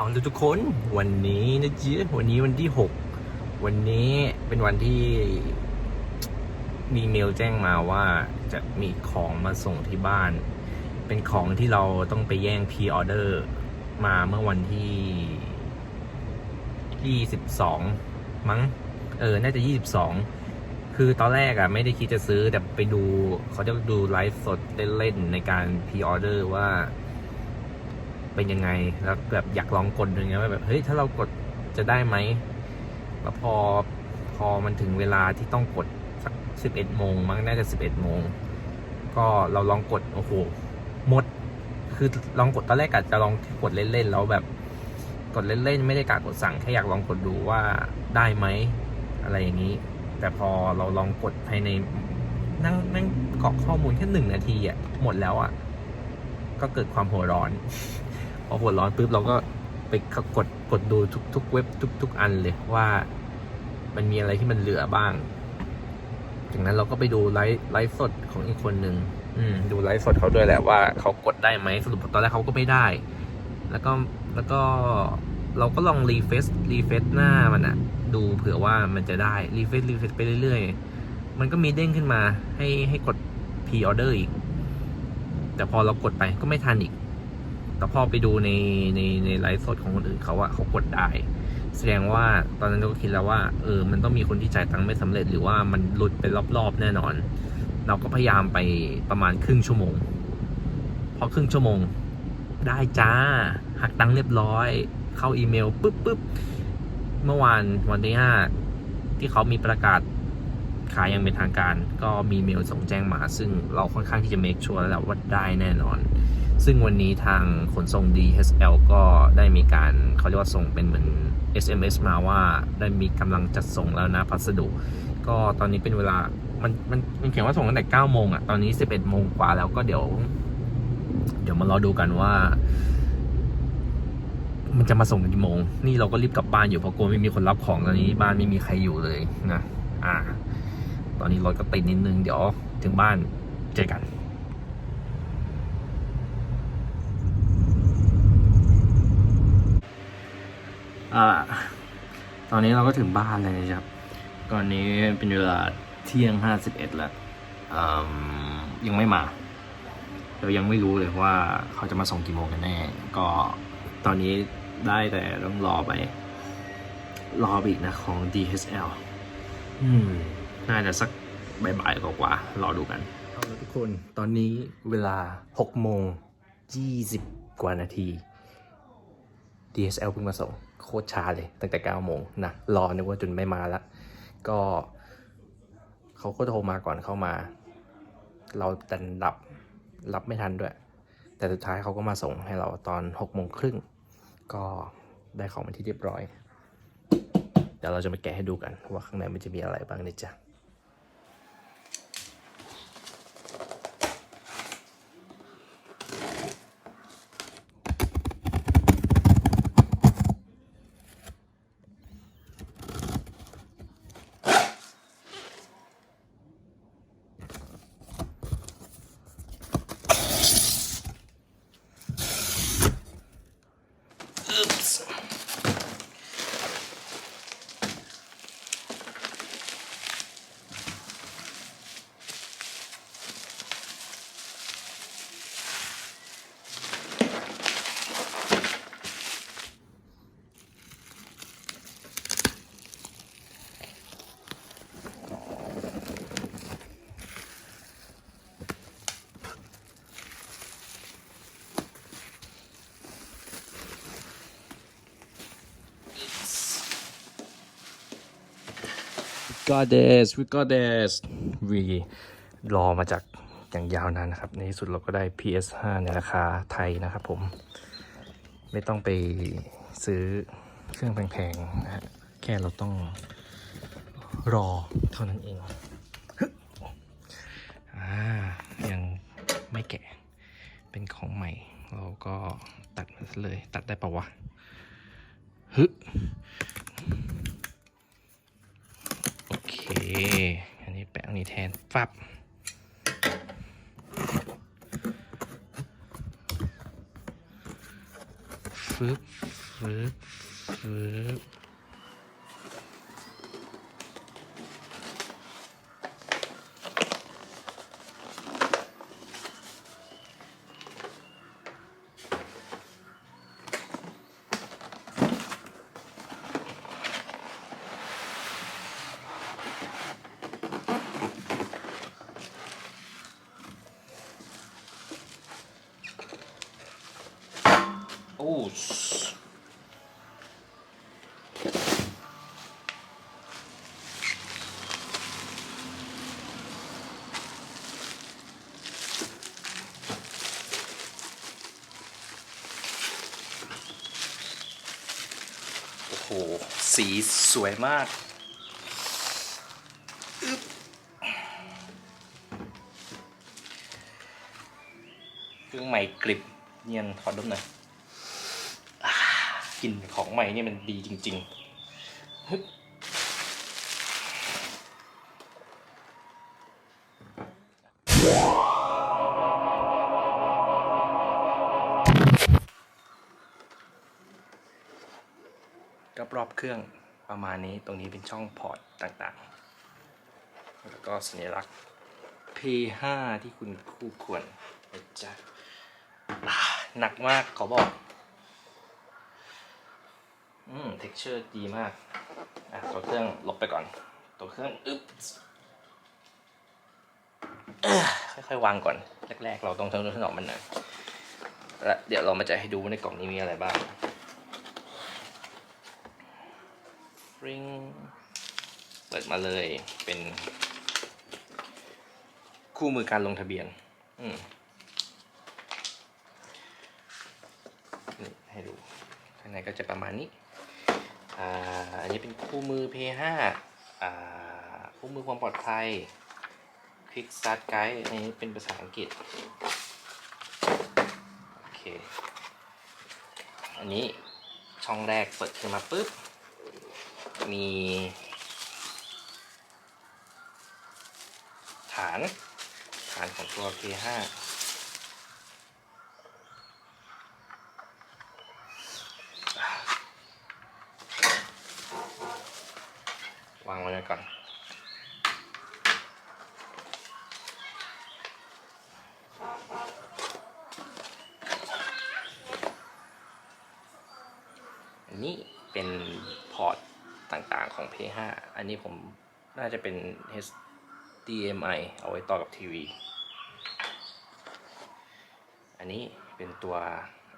เอาละทุกคนวันนี้นะจ๊ะวันนี้วันที่6วันนี้เป็นวันที่มีเมลแจ้งมาว่าจะมีของมาส่งที่บ้าน เป็นของที่เราต้องไปแย่งพ r ออเดอร์มาเมื่อวันที่22มั้ง เออ น่าจะ22คือตอนแรกอะไม่ได้คิดจะซื้อแต่ไปดูเขาจะดูไลฟ์สดเล่นๆในการพ r ออเดอร์ว่า เป็นยังไง แล้วแบบอยากลองกดอย่างเงี้ยว่าแบบเฮ้ยถ้าเรากดจะได้ไหมแล้วพอพอมันถึงเวลาที่ต้องกดสักสิบเอ็ดโมงมั้งน่าจะสิบเอ็ดโมงก็เราลองกดโอ้โหหมด คือลองกดตอนแรกกะจะลองกดเล่นๆแล้วแบบกดเล่นๆไม่ได้กะกดสั่งแค่อยากลองกดดูว่าได้ไหมอะไรอย่างนี้ แต่พอเราลองกดภายในนั่งนั่งกรอกข้อมูลแค่หนึ่งนาทีอะหมดแล้วอะก็เกิดความหัวร้อน อหัวร้อนปุ๊บเราก็ไปกดกดดูทุกทุกเว็บทุกทุกอันเลยว่ามันมีอะไรที่มันเหลือบ้าง จากนั้นเราก็ไปดูไลฟ์ไลฟ์สดของอีกคนหนึ่งดูไลฟ์สดเขาด้วยแหละว่าเขากดได้ไหมสรุปตอนแรกเขาก็ไม่ได้ แล้วก็แล้วก็เราก็ลองรีเฟซรีเฟซหน้ามันอะดูเผื่อว่ามันจะได้รีเฟซรีเฟซไปเรื่อยๆ มันก็มีเด้งขึ้นมาให้ให้กดพ r ออเดอร์อีก แต่พอเรากดไปก็ไม่ทันอีก แต่พอไปดูในในในไลฟ์สดของคนอื่นเขาอะเขากดได้ แสดงว่าตอนนั้นเราก็คิดแล้วว่าเออมันต้องมีคนที่จ่ายตังค์ไม่สำเร็จหรือว่ามันหลุดเป็นรอบๆแน่นอน เราก็พยายามไปประมาณครึ่งชั่วโมง พอครึ่งชั่วโมงได้จ้าหักตังค์เรียบร้อย เข้าอีเมลปุ๊บปุ๊บเมื่อวานวันที่ห้าที่เขามีประกาศขายอย่างเป็นทางการ ก็มีเมลส่งแจ้งมา ซึ่งเราค่อนข้างที่จะ make sure แล้วว่าได้แน่นอน ซึ่งวันนี้ทางขนส่ง DHL ก็ได้มีการเขาเรียกว่าส่งเป็นเหมือน SMS มาว่าได้มีกำลังจัดส่งแล้วนะพัสดุ ก็ตอนนี้เป็นเวลามันมันมันเขียนว่าส่งตั้งแต่9โมงอะตอนนี้ 11โมงกว่าแล้วก็เดี๋ยว เดี๋ยวมารอดูกันว่า มันจะมาส่งกี่โมง นี่เราก็รีบกลับบ้านอยู่เพราะกลัวไม่มีคนรับของตอนนี้บ้านไม่มีใครอยู่เลยนะอ่า ตอนนี้รถก็ติดนิดนึงเดี๋ยวถึงบ้านเจอกัน อ่าตอนนี้เราก็ถึงบ้านเลยนะครับ ตอนนี้เป็นเวลาเที่ยงห้าสิบเอ็ดแล้วยังไม่มาเรายังไม่รู้เลยว่าเขาจะมาส่งกี่โมงกันแน่ ก็ตอนนี้ได้แต่ต้องรอไป รออีกนะของ DHL อืม น่าจะสักบ่ายๆกว่ารอดูกันเอาละทุกคน ตอนนี้เวลา6โมง20 กว่านาที DSL เพิ่งมาส่ง คตรช้าเลย ตั้งแต่9โมงนะรอนึกว่าจุนไม่มาละก็เขาก็โทรมาก่อนเข้ามา เราดันรับรับไม่ทันด้วย แต่สุดท้ายเขาก็มาส่งให้เราตอน6โมงครึ่งก็ได้ของมาที่เรียบร้อย เดี๋ยวเราจะมาแกะให้ดูกันว่าข้างในมันจะมีอะไรบ้างนี่จ้ะ got this we got this we รอมาจากอย่างยาวนานนะครับ ในที่สุดเราก็ได้ PS5 ในราคาไทยนะครับผม ไม่ต้องไปซื้อเครื่องแพงๆนะฮะแค่เราต้องรอเท่านั้นเองฮึอ่ายังไม่แกะเป็นของใหม่ เราก็ตัดมันเลย ตัดได้ปะวะฮึโอเค อันนี้แปะ อันนี้แทนฟับฟึบฟึบฟึบโอ้ส โอ้โห สีสวยมากเครื่องใหม่กริบเนียนขอดดมหน่อย กลิ่นของใหม่นี่มันดีจริงๆฮึบรอบๆเครื่องประมาณนี้ตรงนี้เป็นช่องพอร์ตต่างๆ แล้วก็สัญลักษณ์ P5 ที่คุณคู่ควรนะจ๊ะอ่าหนักมากขอบอก อืมเท็กเจอร์ดีมาก อะ ตัวเครื่องลบไปก่อน ตัวเครื่องอึ๊บค่อยๆวางก่อน แรกๆ เราต้องทำนุถนอมมันหน่อยและเดี๋ยวเรามาจะให้ดูว่าในกล่องนี้มีอะไรบ้างริงเปิดมาเลยเป็น คู่มือการลงทะเบียน อืมนี่ให้ดู ข้างในก็จะประมาณนี้อ่าอันนี้เป็นคู่มือ P5 อ่าคู่มือความปลอดภัย Quick Start Guide อันนี้เป็นภาษาอังกฤษโอเคอันนี้ช่องแรกเปิดขึ้นมาปุ๊บ มีฐาน ฐานของตัว P5 วางไว้ก่อน อันนี้เป็นพอร์ตต่างๆของ P5 อันนี้ผมน่าจะเป็น HDMI เอาไว้ต่อกับทีวี อันนี้เป็นตัว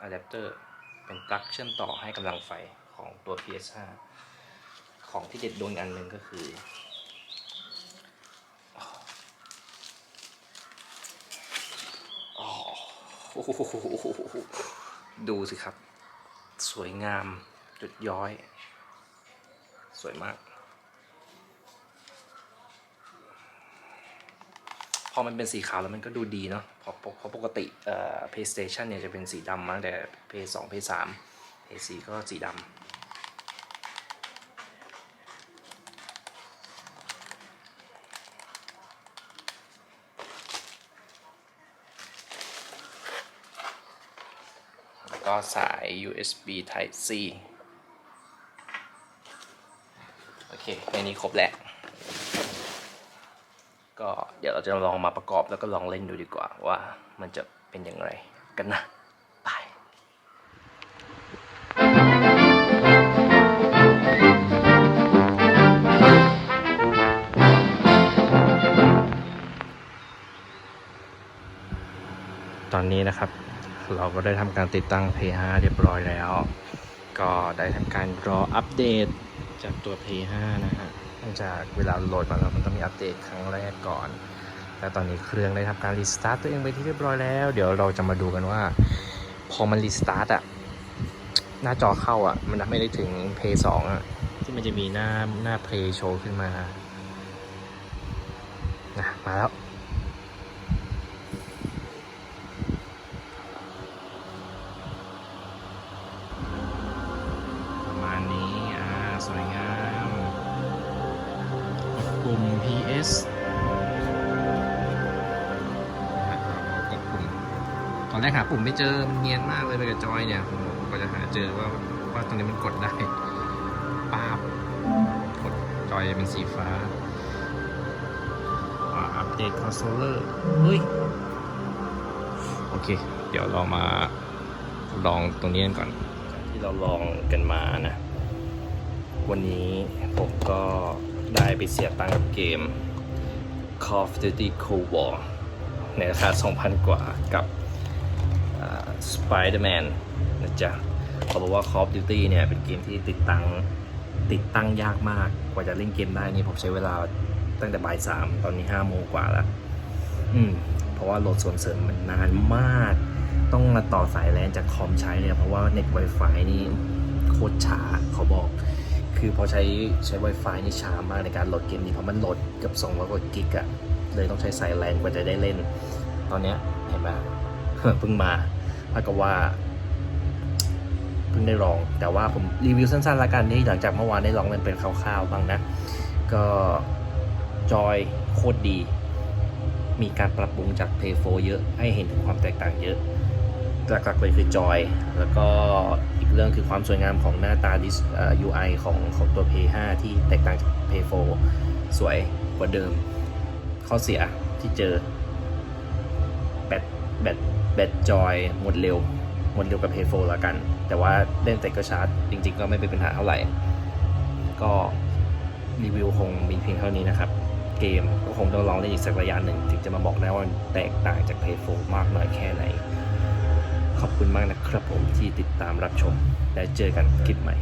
อะแดปเตอร์เป็นปลั๊กเชื่อมต่อให้กำลังไฟของตัว PS5 ของที่เด็ดโดนอันหนึ่งก็คือ ดูสิครับ สวยงาม จุดย้อย สวยมาก พอมันเป็นสีขาวแล้วมันก็ดูดีเนาะเพราะเพราะปกติเอ่อ PlayStation เนี่ยจะเป็นสีดำมาตั้งแต่ PS2 PS3 PS4 ก็สีดำแล้วก็สาย USB Type C โอ เคในนี้ครบแล้ว ก็เดี๋ยวเราจะลองมาประกอบแล้วก็ลองเล่นดูดีกว่าว่ามันจะเป็นอย่างไรกันนะไปตอนนี้นะครับ เราก็ได้ทำการติดตั้ง P5 เรียบร้อยแล้ว ก็ได้ทำการรออัปเดต จากตัว P5 นะฮะเนื่องจากเวลาโหลดมาแล้วมันต้องมีอัปเดตครั้งแรกก่อนและตอนนี้เครื่องได้ทำการรีสตาร์ตตัวเองไปที่เรียบร้อยแล้ว เดี๋ยวเราจะมาดูกันว่า พอมันรีสตาร์ตอะ หน้าจอเข้าอะ มันไม่ได้ถึง P2 อะ ที่มันจะมีหน้าหน้า Play โชว์ขึ้นมานะมาแล้ว แรกหาปุ่มไม่เจอมันเนียนมากเลยไปกับจอยเนี่ยผมก็จะหาเจอว่าว่าตรงนี้มันกดได้ป้าบกดจอยเป็นสีฟ้าอัปเดตคอนโซลเลอร์เฮ้ยโอเค เดี๋ยวเรามาลองตรงนี้กันก่อน ที่เราลองกันมานะ วันนี้ผมก็ได้ไปเสียตังค์กับเกม Call of Duty Cold War ในราคา 2,000 กว่ากับ Spider-Man นะจ๊ะเขาบอกว่า Call of Duty เนี่ยเป็นเกมที่ติดตั้งติดตั้งยากมากกว่าจะเล่นเกมได้นี่ผมใช้เวลาตั้งแต่บ่ายสามตอนนี้5โมงกว่าแล้ว อืม เพราะว่าโหลดส่วนเสริมมันนานมาก ต้องมาต่อสายแลนจากคอมใช้เนี่ยเพราะว่าเน็ต Wi-Fi นี่โคตรช้าเขาบอก คือพอใช้ใช้ Wi-Fi นี่ช้ามากในการโหลดเกมนี้เพราะมันโหลดเกือบ200กว่ากิกอะเลยต้องใช้สายแลนกว่าจะได้เล่น ตอนเนี้ยเห็นไหมเพิ่งมา ถ้าก็ว่าเพิ่งได้ลอง แต่ว่าผมรีวิวสั้นๆละกันนี่หลังจากเมื่อวานได้ลองมันเป็นคร่าวๆบ้างนะ ก็จอยโคตรดี มีการปรับปรุงจาก Play 4เยอะ ให้เห็นถึงความแตกต่างเยอะหลักๆเลยคือจอย แล้วก็อีกเรื่องคือความสวยงามของหน้าตาดิสอ่อ UI ของของตัว Play 5ที่แตกต่างจาก Play 4สวยกว่าเดิม ข้อเสียที่เจอ แบตจอยหมดเร็ว หมดเร็วกับ Play 4แล้วกัน แต่ว่าเล่นแต่ก็ชาร์จ จริง ๆ ก็ไม่เป็นปัญหาเท่าไหร่ ก็รีวิวคงมีเพียงเท่านี้นะครับ เกมก็คงต้องลองเล่นอีกสักระยะหนึ่ง ถึงจะมาบอกได้ว่าแตกต่างจาก Play 4มากน้อยแค่ไหน ขอบคุณมากนะครับผมที่ติดตามรับชม และเจอกันคลิปใหม่